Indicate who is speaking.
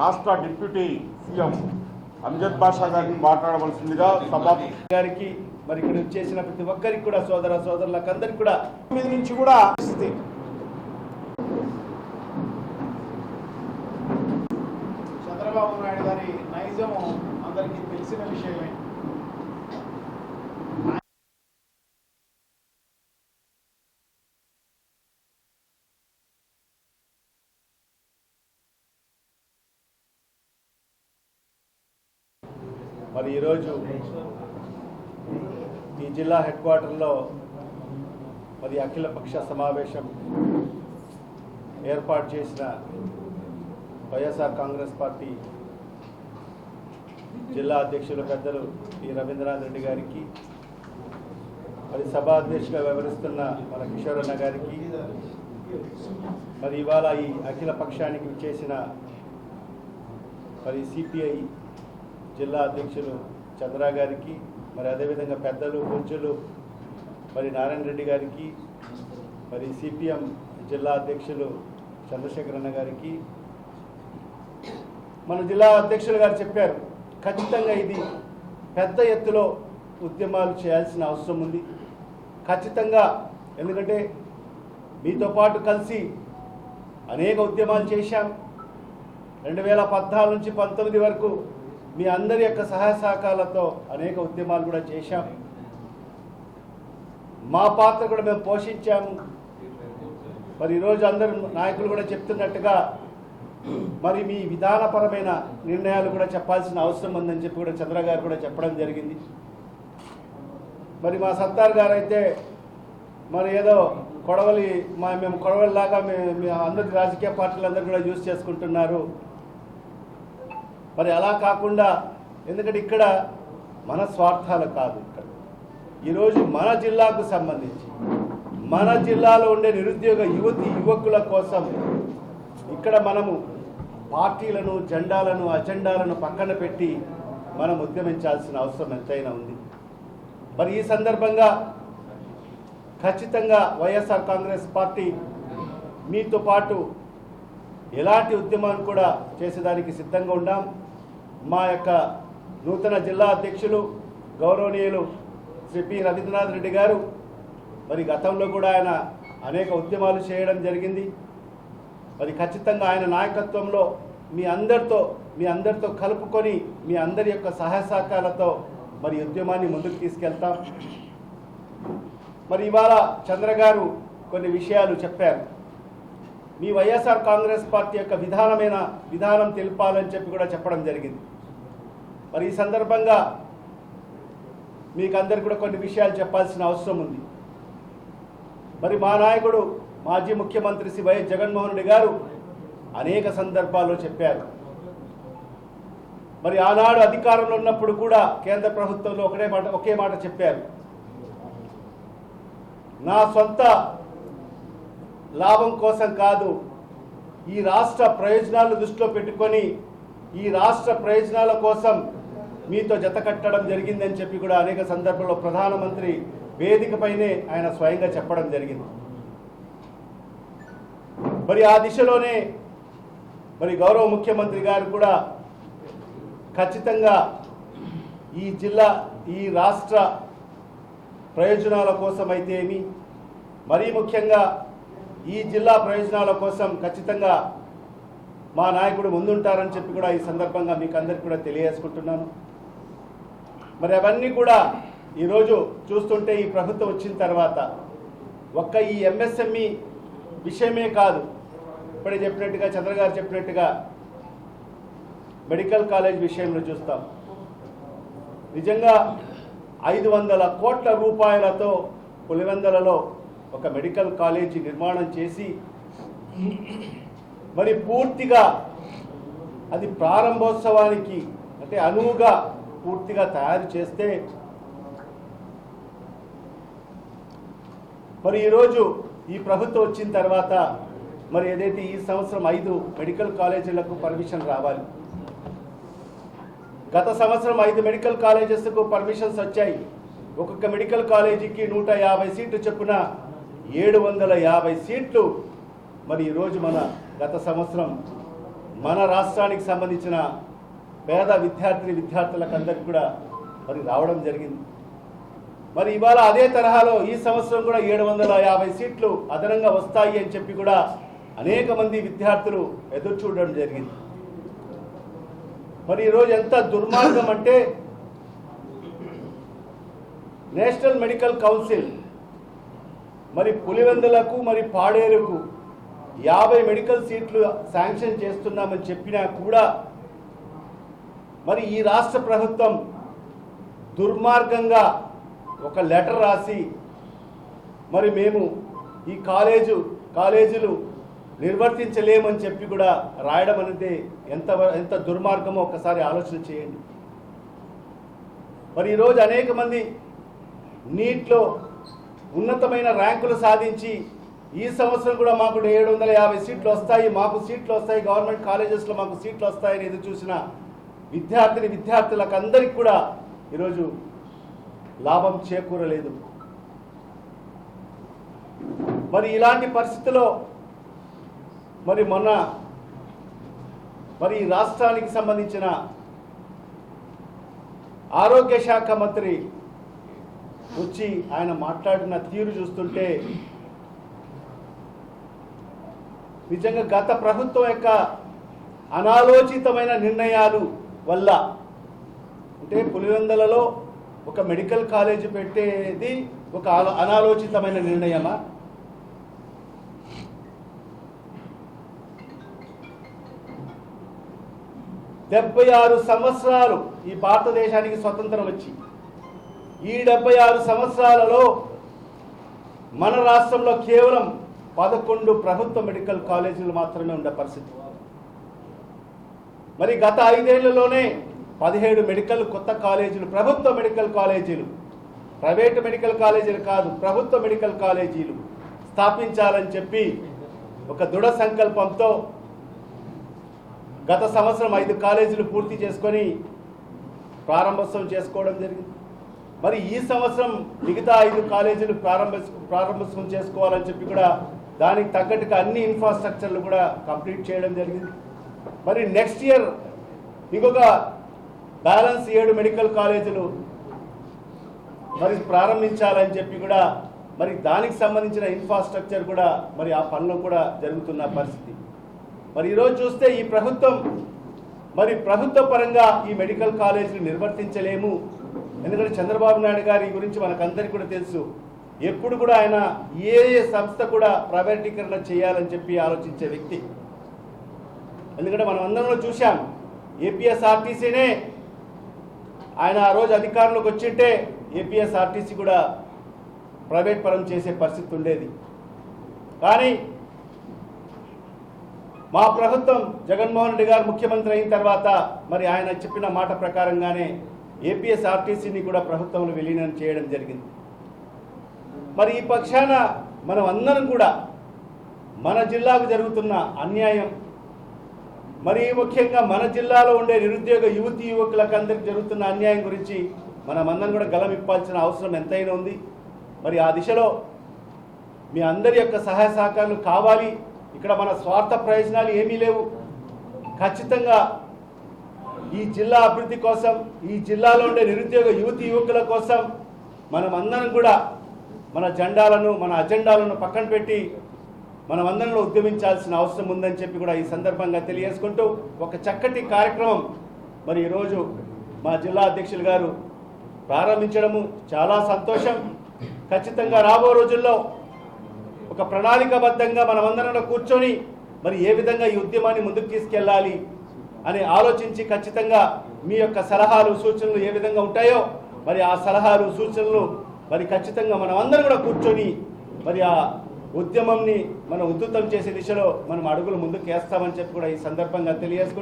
Speaker 1: రాష్ట్ర deputy CM Amjad బాషా గారిని మాట్లాడవలసిందిగా సభ
Speaker 2: గారికి మరి ఇక్కడ వచ్చేసిన ప్రతి ఒక్కరికి కూడా సోదర సోదరులకు అందరికి కూడా
Speaker 1: మీద నుంచి కూడా
Speaker 3: చంద్రబాబు నాయుడు గారి నైజం అందరికీ తెలిసిన విషయమే.
Speaker 2: మరి ఈరోజు ఈ జిల్లా హెడ్ క్వార్టర్లో మరి అఖిలపక్ష సమావేశం ఏర్పాటు చేసిన వైఎస్ఆర్ కాంగ్రెస్ పార్టీ జిల్లా అధ్యక్షులు పెద్దలు ఈ రవీంద్రనాథ్ రెడ్డి గారికి మరి సభా అధ్యక్షుగా వ్యవహరిస్తున్న మన కిషోరన్న గారికి మరి ఇవాళ ఈ అఖిల పక్షానికి చేసిన మరి సిపిఐ జిల్లా అధ్యక్షులు చంద్ర గారికి మరి అదేవిధంగా పెద్దలు కొంచెలు మరి నారాయణ రెడ్డి గారికి మరి సిపిఎం జిల్లా అధ్యక్షులు చంద్రశేఖరన్న గారికి. మన జిల్లా అధ్యక్షులు గారు చెప్పారు ఖచ్చితంగా ఇది పెద్ద ఎత్తులో ఉద్యమాలు చేయాల్సిన అవసరం ఉంది. ఖచ్చితంగా ఎందుకంటే మీతో పాటు కలిసి అనేక ఉద్యమాలు చేశాం. రెండు వేల పద్నాలుగు నుంచి పంతొమ్మిది వరకు మీ అందరి యొక్క సహాయ సహకారాలతో అనేక ఉద్యమాలు కూడా చేశాం. మా పాత్ర కూడా మేము పోషించాము మరి ఈరోజు అందరు నాయకులు కూడా చెప్తున్నట్టుగా మరి మీ విధానపరమైన నిర్ణయాలు కూడా చెప్పాల్సిన అవసరం ఉందని చెప్పి కూడా చంద్ర గారు కూడా చెప్పడం జరిగింది. మరి మా సత్తార్ గారు అయితే మరి ఏదో కొడవలి మా మేము కొడవలిలాగా మేము అందరి రాజకీయ పార్టీలు అందరూ కూడా యూజ్ చేసుకుంటున్నారు. మరి అలా కాకుండా ఎందుకంటే ఇక్కడ మన స్వార్థాలు కాదు ఇక్కడ. ఈరోజు మన జిల్లాకు సంబంధించి మన జిల్లాలో ఉండే నిరుద్యోగ యువతి యువకుల కోసం ఇక్కడ మనము పార్టీలను జెండాలను అజెండాలను పక్కన పెట్టి మనం ఉద్యమించాల్సిన అవసరం ఎంతైనా ఉంది. మరి ఈ సందర్భంగా ఖచ్చితంగా వైఎస్ఆర్ కాంగ్రెస్ పార్టీ మీతో పాటు ఎలాంటి ఉద్యమాన్ని కూడా చేసేదానికి సిద్ధంగా ఉన్నాం మా యొక్క నూతన జిల్లా అధ్యక్షులు గౌరవనీయులు శ్రీ పి రవీంద్రనాథ్ రెడ్డి గారు. మరి గతంలో కూడా ఆయన అనేక ఉద్యమాలు చేయడం జరిగింది. మరి ఖచ్చితంగా ఆయన నాయకత్వంలో మీ అందరితో మీ అందరితో కలుపుకొని మీ అందరి యొక్క సహాయ సహకారాలతో మరి ఉద్యమాన్ని ముందుకు తీసుకెళ్తాం. మరి ఇవాళ చంద్ర గారు కొన్ని విషయాలు చెప్పారు. మీ వైఎస్ఆర్ కాంగ్రెస్ పార్టీ యొక్క విధానమైన విధానం తెలిపాలని చెప్పి కూడా చెప్పడం జరిగింది. మరి ఈ సందర్భంగా మీకు అందరికి కూడా కొన్ని విషయాలు చెప్పాల్సిన అవసరం ఉంది. మరి మా నాయకుడు మాజీ ముఖ్యమంత్రి శ్రీ వైఎస్ జగన్మోహన్ రెడ్డి గారు అనేక సందర్భాల్లో చెప్పారు. మరి ఆనాడు అధికారంలో ఉన్నప్పుడు కూడా కేంద్ర ప్రభుత్వంలో ఒకటే మాట ఒకే మాట చెప్పారు. నా సొంత లాభం కోసం కాదు ఈ రాష్ట్ర ప్రయోజనాలు దృష్టిలో పెట్టుకొని ఈ రాష్ట్ర ప్రయోజనాల కోసం మీతో జత కట్టడం జరిగిందని చెప్పి కూడా అనేక సందర్భాల్లో ప్రధానమంత్రి వేదికపైనే ఆయన స్వయంగా చెప్పడం జరిగింది. మరి ఆ దిశలోనే మరి గౌరవ ముఖ్యమంత్రి గారు కూడా ఖచ్చితంగా ఈ జిల్లా ఈ రాష్ట్ర ప్రయోజనాల కోసం అయితే ఏమి మరీ ముఖ్యంగా ఈ జిల్లా ప్రయోజనాల కోసం ఖచ్చితంగా మా నాయకుడు ముందుంటారని చెప్పి కూడా ఈ సందర్భంగా మీకు అందరికి కూడా తెలియజేసుకుంటున్నాను. మరి అవన్నీ కూడా ఈరోజు చూస్తుంటే ఈ ప్రభుత్వం వచ్చిన తర్వాత ఒక్క ఈ ఎంఎస్ఎంఈ విషయమే కాదు ఇప్పుడే చెప్పినట్టుగా చంద్రగారు చెప్పినట్టుగా మెడికల్ కాలేజ్ విషయంలో చూస్తాం. నిజంగా ఐదు వందల కోట్ల రూపాయలతో పులివెందలలో ఒక మెడికల్ కాలేజీ నిర్మాణం చేసి మరి పూర్తిగా అది ప్రారంభోత్సవానికి అంటే అనువుగా పూర్తిగా తయారు చేస్తే మరి ఈరోజు ఈ ప్రభుత్వం వచ్చిన తర్వాత మరి ఏదైతే ఈ సంవత్సరం ఐదు మెడికల్ కాలేజీలకు పర్మిషన్ రావాలి గత సంవత్సరం ఐదు మెడికల్ కాలేజెస్కు పర్మిషన్స్ వచ్చాయి. ఒక్కొక్క మెడికల్ కాలేజీకి నూట యాభై సీట్లు చొప్పున ఏడు వందల యాభై సీట్లు. మరి ఈరోజు మన గత సంవత్సరం మన రాష్ట్రానికి సంబంధించిన పేద విద్యార్థి విద్యార్థులకు అందరికి కూడా మరి రావడం జరిగింది. మరి ఇవాళ అదే తరహాలో ఈ సంవత్సరం కూడా ఏడు వందల యాభై సీట్లు అదనంగా వస్తాయి అని చెప్పి కూడా అనేక మంది విద్యార్థులు ఎదురు చూడడం జరిగింది. మరి ఈరోజు ఎంత దుర్మార్గం అంటే నేషనల్ మెడికల్ కౌన్సిల్ మరి పులివెందులకు మరి పాడేరుకు యాభై మెడికల్ సీట్లు శాంక్షన్ చేస్తున్నామని చెప్పినా కూడా మరి ఈ రాష్ట్ర ప్రభుత్వం దుర్మార్గంగా ఒక లెటర్ రాసి మరి మేము ఈ కాలేజు కాలేజీలు నిర్వర్తించలేమని చెప్పి కూడా రాయడం అనేది ఎంత ఎంత దుర్మార్గమో ఒకసారి ఆలోచన చేయండి. మరి ఈరోజు అనేక మంది నీట్లో ఉన్నతమైన ర్యాంకులు సాధించి ఈ సంవత్సరం కూడా మాకు ఏడు వందల యాభై సీట్లు వస్తాయి. మాకు సీట్లు వస్తాయి. గవర్నమెంట్ కాలేజెస్లో మాకు సీట్లు వస్తాయని ఎదురు చూసిన విద్యార్థిని విద్యార్థులకు అందరికి కూడా ఈరోజు లాభం చేకూరలేదు. మరి ఇలాంటి పరిస్థితిలో మరి మొన్న మరి ఈ రాష్ట్రానికి సంబంధించిన ఆరోగ్య శాఖ మంత్రి వచ్చి ఆయన మాట్లాడిన తీరు చూస్తుంటే నిజంగా గత ప్రభుత్వం యొక్క అనాలోచితమైన నిర్ణయాలు వల్ల అంటే పులివెందలలో ఒక మెడికల్ కాలేజ్ పెట్టేది ఒక అనాలోచితమైన నిర్ణయమా? డెబ్బై ఆరు సంవత్సరాలు ఈ భారతదేశానికి స్వతంత్రం వచ్చి ఈ డెబ్బై ఆరు సంవత్సరాలలో మన రాష్ట్రంలో కేవలం పదకొండు ప్రభుత్వ మెడికల్ కాలేజీలు మాత్రమే ఉండే పరిస్థితి. మరి గత ఐదేళ్ళలోనే పదిహేడు మెడికల్ కొత్త కాలేజీలు ప్రభుత్వ మెడికల్ కాలేజీలు ప్రైవేటు మెడికల్ కాలేజీలు కాదు ప్రభుత్వ మెడికల్ కాలేజీలు స్థాపించాలని చెప్పి ఒక దృఢ సంకల్పంతో గత సంవత్సరం ఐదు కాలేజీలు పూర్తి చేసుకొని ప్రారంభోత్సవం చేసుకోవడం జరిగింది. మరి ఈ సంవత్సరం మిగతా ఐదు కాలేజీలు ప్రారంభ ప్రారంభోత్సవం చేసుకోవాలని చెప్పి కూడా దానికి తగ్గట్టుగా అన్ని ఇన్ఫ్రాస్ట్రక్చర్లు కూడా కంప్లీట్ చేయడం జరిగింది. మరి నెక్స్ట్ ఇయర్ ఇంకొక బ్యాలెన్స్ ఏడు మెడికల్ కాలేజీలు మరి ప్రారంభించాలని చెప్పి కూడా మరి దానికి సంబంధించిన ఇన్ఫ్రాస్ట్రక్చర్ కూడా మరి ఆ పనులు కూడా జరుగుతున్న పరిస్థితి. మరి ఈరోజు చూస్తే ఈ ప్రభుత్వం మరి ప్రభుత్వ పరంగా ఈ మెడికల్ కాలేజీని నిర్వర్తించలేము. ఎందుకంటే చంద్రబాబు నాయుడు గారి గురించి మనకందరికీ కూడా తెలుసు. ఎప్పుడు కూడా ఆయన ఏ ఏ సంస్థ కూడా ప్రైవేటీకరణ చేయాలని చెప్పి ఆలోచించే వ్యక్తి. ఎందుకంటే మనం అందరం చూసాం ఏపీఎస్ఆర్టీసీనే ఆయన ఆ రోజు అధికారంలోకి వచ్చింటే ఏపీఎస్ఆర్టీసీ కూడా ప్రైవేట్ పరం చేసే పరిస్థితి ఉండేది. కానీ మా ప్రభుత్వం జగన్మోహన్ రెడ్డి గారు ముఖ్యమంత్రి అయిన తర్వాత మరి ఆయన చెప్పిన మాట ప్రకారంగానే ఏపీఎస్ఆర్టీసీని కూడా ప్రభుత్వంలో విలీనం చేయడం జరిగింది. మరి ఈ పక్షాన మనం అందరం కూడా మన జిల్లాకు జరుగుతున్న అన్యాయం మరి ముఖ్యంగా మన జిల్లాలో ఉండే నిరుద్యోగ యువతి యువకులకు అందరికి జరుగుతున్న అన్యాయం గురించి మనం అందరం కూడా గలం ఇప్పాల్సిన అవసరం ఎంతైనా ఉంది. మరి ఆ దిశలో మీ అందరి యొక్క సహాయ సహకారాలు కావాలి. ఇక్కడ మన స్వార్థ ప్రయోజనాలు ఏమీ లేవు. ఖచ్చితంగా ఈ జిల్లా అభివృద్ధి కోసం ఈ జిల్లాలో ఉండే నిరుద్యోగ యువతి యువకుల కోసం మనం అందరం కూడా మన జెండాలను మన అజెండాలను పక్కన పెట్టి మనం అందరం ఉద్యమించాల్సిన అవసరం ఉందని చెప్పి కూడా ఈ సందర్భంగా తెలియజేసుకుంటూ ఒక చక్కటి కార్యక్రమం మరి ఈరోజు మా జిల్లా అధ్యక్షులు గారు ప్రారంభించడము చాలా సంతోషం. ఖచ్చితంగా రాబో రోజుల్లో ఒక ప్రణాళికాబద్ధంగా మనమందరం కూర్చొని మరి ఏ విధంగా ఈ ఉద్యమాన్ని ముందుకు తీసుకెళ్ళాలి అని ఆలోచించి ఖచ్చితంగా మీ యొక్క సలహాలు సూచనలు ఏ విధంగా ఉంటాయో మరి ఆ సలహాలు సూచనలు మరి ఖచ్చితంగా మనం అందరం కూడా కూర్చొని మరి ఆ ఉద్యమంని మనం ఉద్ధృతం చేసే దిశలో మనం అడుగులు ముందుకు వేస్తామని చెప్పి కూడా ఈ సందర్భంగా తెలియజేసుకుంటాం